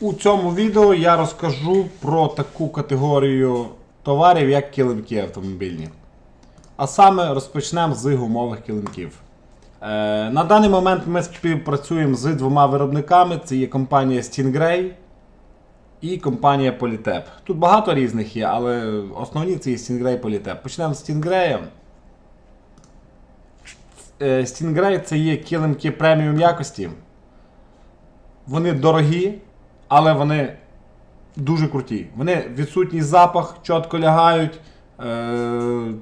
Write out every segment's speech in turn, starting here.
У цьому відео я розкажу про таку категорію товарів, як килимки автомобільні. А саме розпочнемо з гумових килимків. Е, на даний момент ми співпрацюємо з двома виробниками: це є компанія Stingray і компанія Polytep. Тут багато різних є, але основні це є Stingray Polytep. Почнемо з Stingray. Е, Stingray це є килимки преміум якості. Вони дорогі, але вони дуже круті. Вони відсутній запах, чітко лягають. Е,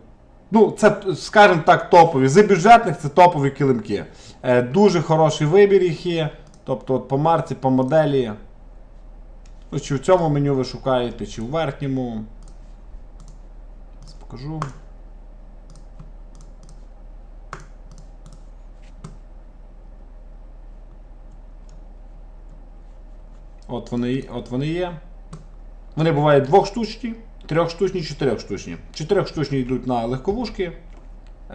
ну, це, скажімо так, топові. З бюджетних це топові килимки. Е, дуже хороший вибір їх є. Тобто от по марці, по моделі. Ну, чи в цьому меню ви шукаєте, чи в верхньому. Зараз покажу. От вони, от вони є. Вони бувають двохштучні, трьохштучні, чотирьохштучні. Чотирьохштучні йдуть на легковушки,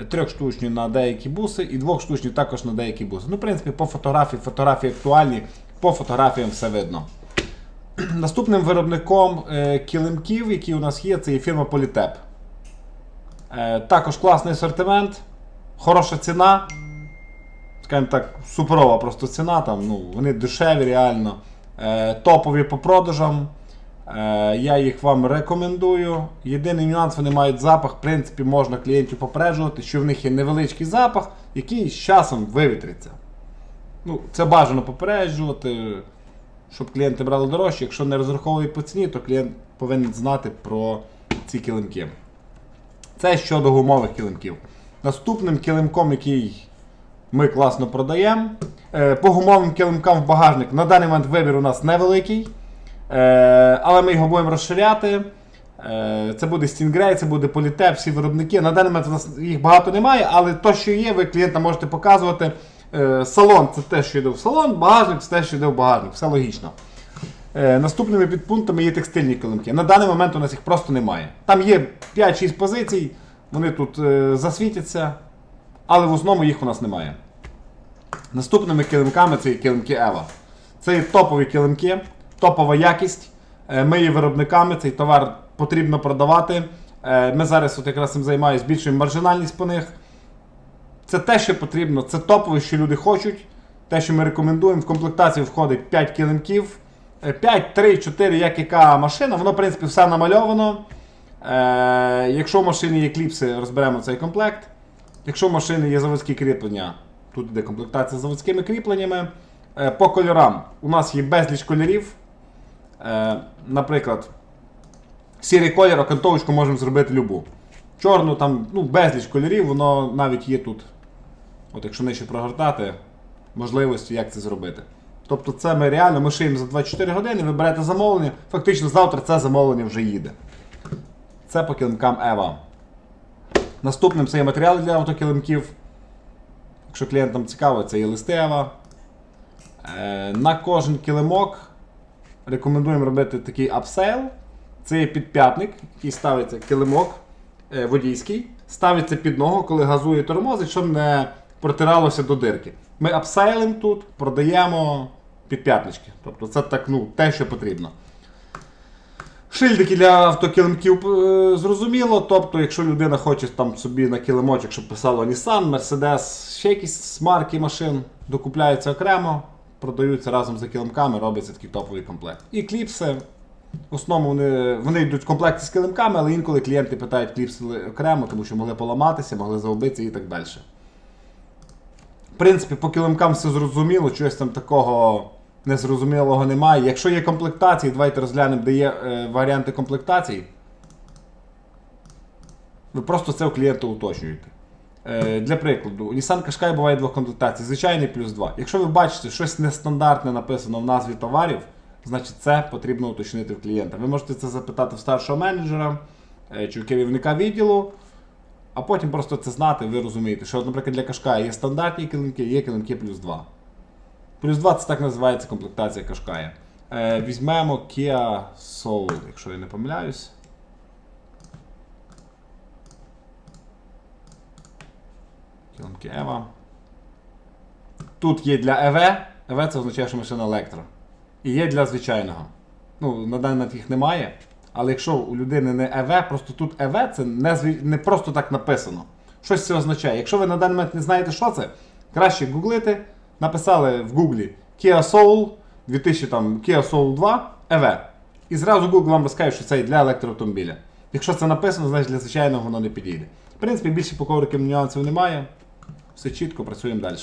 трьохштучні на деякі буси і двохштучні також на деякі буси. Ну, в принципі, по фотографії, фотографії актуальні, по фотографіям все видно. Наступним виробником е, килимків, які у нас є, це є фірма Polytep. Е, також класний асортимент, хороша ціна. Скажімо так, суперова просто ціна, там, ну, вони дешеві реально. Е, топові по продажам. Е, я їх вам рекомендую. Єдиний нюанс, вони мають запах. В принципі, можна клієнтів попереджувати, що в них є невеличкий запах, який з часом вивітриться. Ну, це бажано попереджувати, щоб клієнти брали дорожче. Якщо не розраховують по ціні, то клієнт повинен знати про ці килимки. Це щодо гумових килимків. Наступним килимком, який ми класно продаємо. Е, По гумовим килимкам в багажник на даний момент вибір у нас невеликий. Е, Але ми його будемо розширяти. Е, Це буде Stingray, це буде Polytep, всі виробники. На даний момент у нас їх багато немає, але то, що є, ви клієнтам можете показувати. Салон це те, що йде в салон, багажник це те, що йде в багажник. Все логічно. Наступними підпунктами є текстильні килимки. На даний момент у нас їх просто немає. Там є 5-6 позицій, вони тут засвітяться, але в основному їх у нас немає. Наступними килимками це є килимки Ева. Це є топові килимки, топова якість. Е, Ми є виробниками, цей товар потрібно продавати. Е, Ми зараз от якраз цим займаємося, збільшуємо маржинальність по них. Це те, що потрібно, це топове, що люди хочуть. Те, що ми рекомендуємо, в комплектацію входить 5 килимків. Е, 5, 3, 4, як яка машина, воно, в принципі, все намальовано. Е, якщо в машині є кліпси, розберемо цей комплект. Якщо в машини є заводські кріплення, тут йде комплектація з заводськими кріпленнями. Е, по кольорам у нас є безліч кольорів. Е, наприклад, сірий колір, окантовочку можемо зробити любу. Чорну, там ну, безліч кольорів, воно навіть є тут. От якщо нижче прогортати, можливості, як це зробити. Тобто це ми реально ми шиємо за 24 години, ви берете замовлення, фактично завтра це замовлення вже їде. Це по килимкам Ева. Наступним це є матеріали для автокилимків. Якщо клієнтам цікаво, це є листи Ева. Е, на кожен килимок рекомендуємо робити такий апсейл. Це є підп'ятник, який ставиться килимок е, водійський, ставиться під ногу, коли газує тормозить, щоб не протиралося до дирки. Ми апсейлимо тут, продаємо підп'ятнички. Тобто це так, ну, те, що потрібно. Шильдики для автокилимків е, зрозуміло. Тобто, якщо людина хоче там собі на килимочок, щоб писало Nissan, Mercedes, ще якісь марки машин, докупляються окремо, продаються разом за килимками, робиться такий топовий комплект. І кліпси. В основному вони, вони йдуть в комплекті з килимками, але інколи клієнти питають кліпси окремо, тому що могли поламатися, могли загубитися і так далі. В принципі, по килимкам все зрозуміло, чогось там такого незрозумілого немає. Якщо є комплектації, давайте розглянемо, де є е, варіанти комплектацій. Ви просто це у клієнта уточнюєте. Е, для прикладу, у Nissan Qashqai буває двох комплектацій, звичайний плюс 2. Якщо ви бачите, щось нестандартне написано в назві товарів, значить це потрібно уточнити в клієнта. Ви можете це запитати в старшого менеджера е, чи у керівника відділу, а потім просто це знати, ви розумієте, що, наприклад, для Qashqai є стандартні килимки, є килимки плюс 2. Плюс 2 це так називається комплектація Qashqai. Е, візьмемо Kia Soul, якщо я не помиляюсь. Eva. Тут є для EV. EV це означає, що машина електро. і є для звичайного. Ну, на даний момент їх немає. Але якщо у людини не ЕВ, просто тут ЕВ це не, зві- не просто так написано. Щось це означає. Якщо ви на даний момент не знаєте, що це, краще гуглити, написали в Гуглі Kia Soul 2000 там, Kia Soul 2 EV. І зразу Google вам розкаже, що це і для електроавтомобіля. Якщо це написано, значить для звичайного воно не підійде. В принципі, більше по коврикам нюансів немає. Все чітко, працюємо далі.